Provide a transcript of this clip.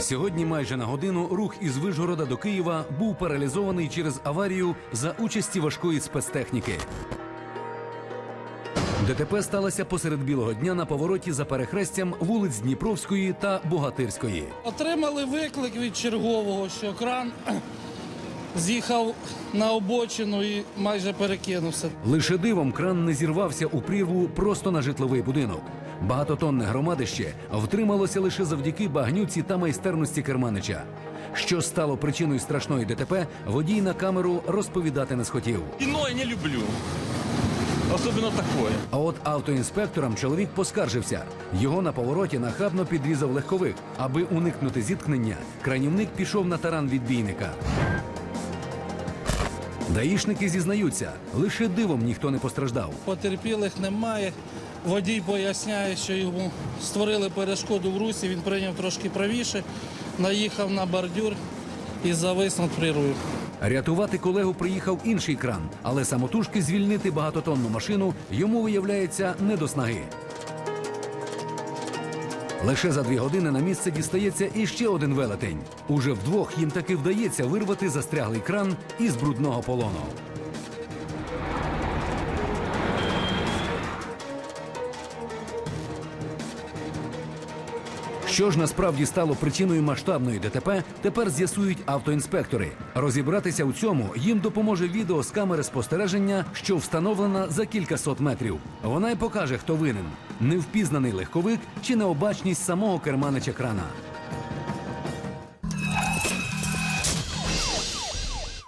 Сьогодні майже на годину рух із Вижгорода до Києва був паралізований через аварію за участі важкої спецтехніки. ДТП сталося посеред білого дня на повороті за перехрестям вулиць Дніпровської та Богатирської. Отримали виклик від чергового, що кран з'їхав на обочину і майже перекинувся. Лише дивом кран не зірвався у прірву просто на житловий будинок. Багатотонне громадище втрималося лише завдяки багнюці та майстерності керманича. Що стало причиною страшної ДТП, водій на камеру розповідати не схотів. Кино я не люблю. Особенно такое. А от автоінспекторам чоловік поскаржився. Його на повороті нахабно підрізав легковик. Аби уникнути зіткнення, кранівник пішов на таран відбійника. Даїшники зізнаються, лише дивом ніхто не постраждав. Потерпілих немає. Водій поясняє, що йому створили перешкоду в русі, він прийняв трошки правіше, наїхав на бордюр і завис над прірвою. Рятувати колегу приїхав інший кран, але самотужки звільнити багатотонну машину йому виявляється не до снаги. Лише за дві години на місце дістається іще один велетень. Уже вдвох їм таки вдається вирвати застряглий кран із брудного полону. Що ж насправді стало причиною масштабної ДТП, тепер з'ясують автоінспектори. Розібратися у цьому їм допоможе відео з камери спостереження, що встановлена за кількасот метрів. Вона й покаже, хто винен невпізнаний легковик чи необачність самого керманича крана.